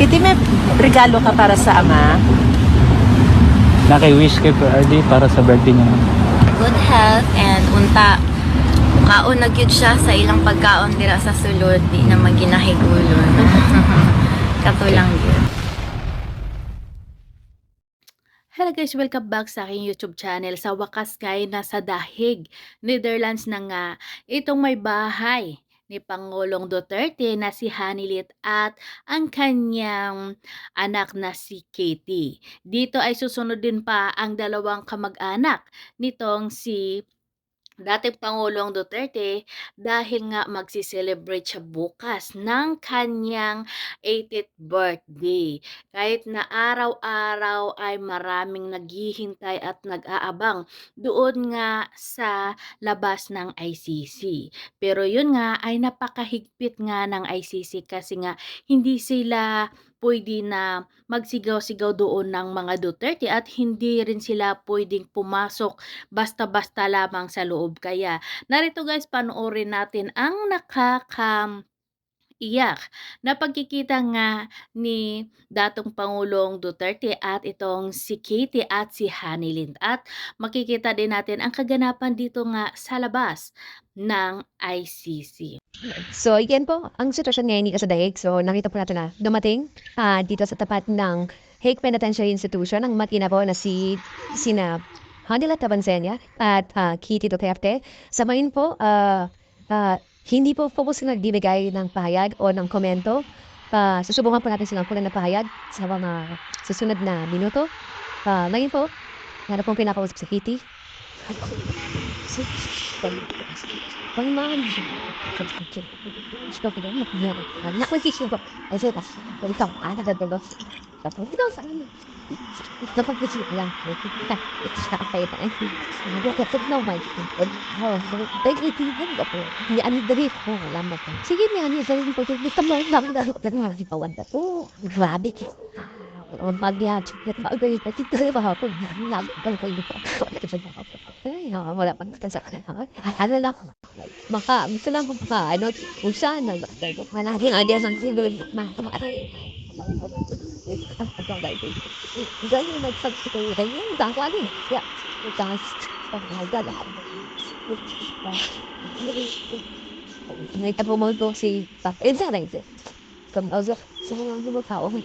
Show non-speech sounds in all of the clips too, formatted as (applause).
Iti, may regalo ka para sa ama? Naki-wish kay RD para sa birthday niya. good health and unta. Kaon na gyud siya sa ilang pagkaon dira sa sulod di na maginahigulon. (laughs) Katulang gyud Hello guys, welcome back sa aking YouTube channel. Sa wakas kay nasa Dahig, Netherlands na nga. Itong may bahay ni Pangulong Duterte na si Hanilit at ang kanyang anak na si Katie. Dito ay susunod din pa ang dalawang kamag-anak nitong si dating Pangulong Duterte dahil nga magsi-celebrate siya bukas ng kanyang 80th birthday. Kahit na araw-araw ay maraming naghihintay at nag-aabang doon nga sa labas ng ICC. Pero yun nga ay napakahigpit nga ng ICC kasi nga hindi sila pwede na magsigaw-sigaw doon ng mga Duterte at hindi rin sila pwedeng pumasok basta-basta lamang sa loob. Kaya narito guys, panoorin natin ang nakaka iyak na pagkikita nga ni datong Pangulong Duterte at itong si Katie at si Hanilin. At makikita din natin ang kaganapan dito nga sa labas ng ICC. So, yan po, ang sitwasyon ngayon dito sa Daig. So, nakita po natin na dumating ah, dito sa tapat ng Hague Penitentiary Institution ang makina po na si sina Handila Tabansenya at ah, Kitty Duterte. Sa ngayon po, ah, ah, hindi po po sila nagbibigay ng pahayag o ng komento. Uh, susubukan po natin silang kulang na pahayag sa mga susunod na minuto. Ah, ngayon po, meron pong pinakausap si Kitty понимаешь, как ты, что ты дома делаешь, а на хуй еще, а если это, то там, а это дорого, да то ты должен, что по пути, да, это так, это что, а это, ну вот это новое, да и ты не готов, я не дарю, да, мы там, сиди, я не дарю, потому что там, да, да, да, да, да, да, да, да, да, да, да, да, да, да, да, mariachi nhật mẫu gây đã chính tới và họ cũng hẳn lắm cần phải được gọi là phải họ ấy họ mà làm bánh cái sợ họ hẳn lên đó? Mà cả cái lắm không phải nó cũng sai là mà là thế này đeo sang xin người mà không phải đấy còn đấy thì cái như mà thật thì thấy đáng quá đi. Dạ. Ta phải ra lại. Người ta vô mối vô si và đến ra đây cầm áo giấc xong rồi bước khẩu mình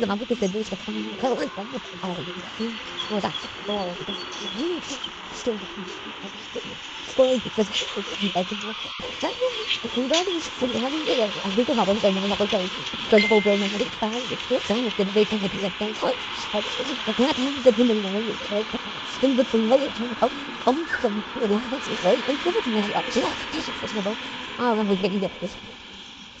で守っててどうしたかなと思ったら、そうだ、もう、人に、すごい、みたいな。Everybody is pretty happy there. Ich bin about it, I'm not going to go to the whole building. It's fine. It's good. Some of the big things that they're doing. But that happens at the Ich bin the day. Then the thing that you're talking about comes from the last day. They give it to me. I'm just not patient for some of them. Oh, Ich bin to get you this.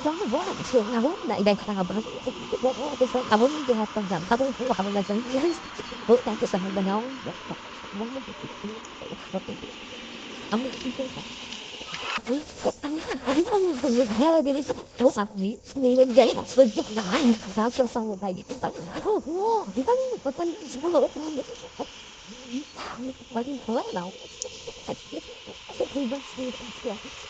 Jangan buat sih, kamu nak dah sangat berat. Kamu ni jahat penjam, kamu buat kamu dah jadi jelas. Buat tak kesan benar. Kamu itu tak. Thank you.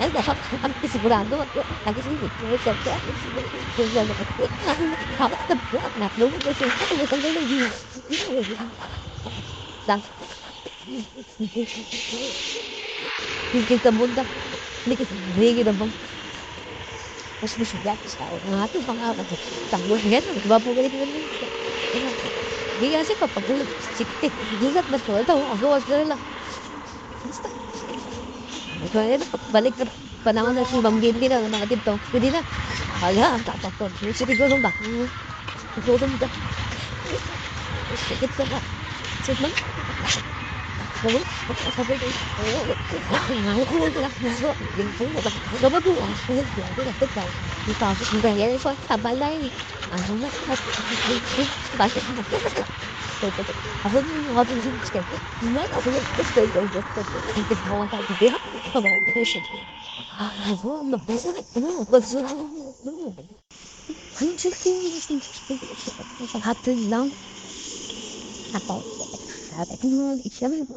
Ay, dapat ang sigurado ako. Lagi sa hindi ko sa sa sa sa Tapos na po, naklong ko siya. Ano sa ganun din? Lang. Hindi ka bunda. Hindi ka hindi ka bang. Mas masugat sa ako. Nga ito, pang ako. Tanggol. Diba po ganito ganito? Hindi kasi kapag sikti. Hindi ka mas ko. Ito, ako, ako lang. Kaya balik na panahon na si Ma'am Gindi na mga dito. Pwede na. Hala, ang tatak ko. Sige ko ba? Tutulong ba? Sakit ka ba? Sakit man? Sabi, sabi ko, ngayon ko lang naso. Ginto mo ba? Gaba ko, ang sakit ko. Ang sakit ko. Di pa ako kung kaya ko tabalay. Ano na? Bakit na? Ako yung mga pinag-sakit. Not ako yung gusto ko. Hindi ko mga tabi. Come on, patient. Ako, mabasa. Ano, mabasa. Ano siya Hapon lang. Ako.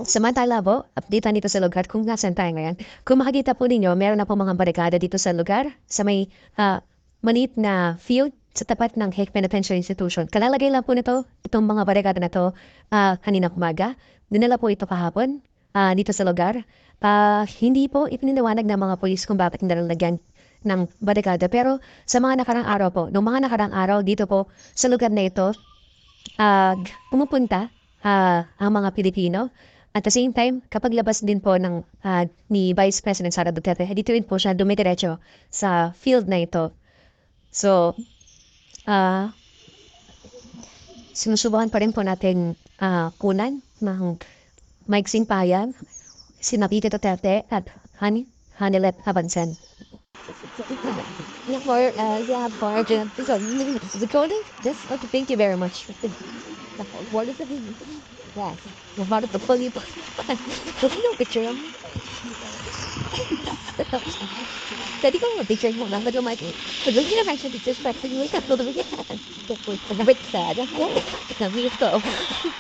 Samantala po, update dito sa lugar kung nasan tayo ngayon. Kung makikita po ninyo, meron na po mga barikada dito sa lugar, sa may ah, maliit na field sa tapat ng Hick Penitentiary Institution. Kalalagay lang po nito, itong mga barikada na to, ah, kaninang umaga. Dinala po ito kahapon ah, dito sa lugar. Ah, hindi po ipiniliwanag ng mga polis kung bakit nilalagyan ng barikada. Pero sa mga nakarang araw po, noong mga nakarang araw dito po sa lugar na ito, ah, pumupunta ah, ang mga Pilipino. At the same time, kapag labas din po ng ah, ni Vice President Sara Duterte, dito rin po siya dumidiretso sa field na ito. So, ah, sinusubukan pa rin po natin ah, kunan ng maiksing payag si Napiti Duterte at Hani, Hanilet Habansen. Yeah, for, uh, yeah, for, so, recording? Yes, okay, thank you very much. What is it? Yes, about the funny part. There's no picture Steady going with pictures muna. Medyo might pag hindi naman siya pictures practically wake up. Tuloy niya natin. Tukul. Pagkabit sa ada. Namiss ko.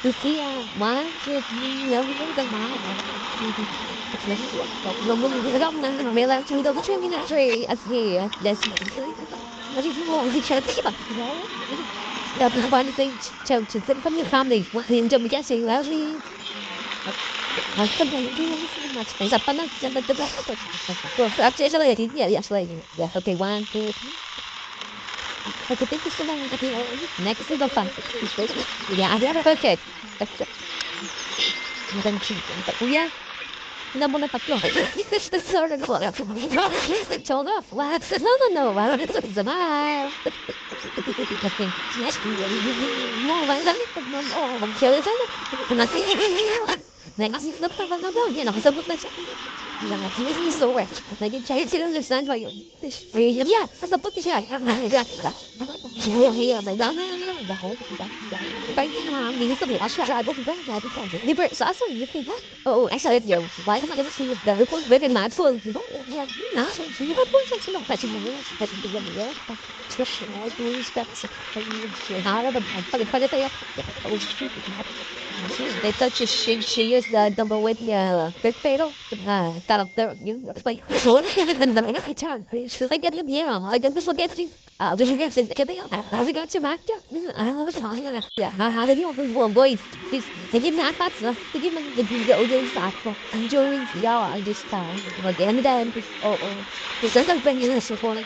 Lucia, ma, shit, love you kang ma. It's like, long long hindi nagam na. May lang siya daw. Siya minatry. As he, as this. Kasi mo, siya tiba. Dapat na ba ni sing chow chin. Sa family, family. Hindi mo kasi. Well, 啊，根本不用嘛，等一下，搬到这边，这边后头，不，啊，这是了已经，也也是了已经，OK one two thank you so much. Okay, next is the fun. Yeah, I have perfect. Then cheat. Yeah. No This is sort of cool. Told off. Laugh. No, no, no. I don't smile. I think. Yes. No, I don't. No, I'm curious. Nothing. Next, na pa ba ba? Yan, nakasabot na siya. Lang at hindi so well. Naging child sila ng saan ba yun? Free. Yeah, kasabot siya. Hiya, hiya, may dana na. Well, you so you think, oh, I saw it you. Why am going to the report? You don't have. You have the world, all and you're not of. Oh. They thought she, she used the with the uh, big fatal. Uh, that up there, you like, what happened in the? She's like, get him here. I this will get you. I'll just get How's it going to Mac? 哎，我不常听那个。呀，哈哈，这边我们五个给，这边拿把子，这边我们给边有这个啥子？enjoying 呀，this time 我点的单，哦哦，这真的是本地人说好的。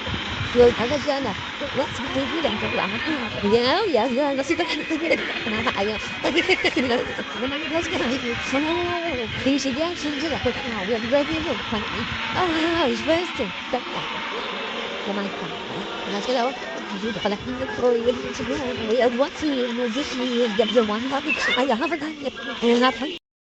Gül ở trên nè What's my feeling tentang apa? Ya, ya, ya, nasi tak kenapa? Ayo, tapi menang kelas kan? Menang, di sini yang sini lah. Nah, yang berarti itu kan? Ah, is first thing. Tak, kenapa? Nasi lah. دخل ويأبوتي أنا جسمي يبدو وانا أنا أفضل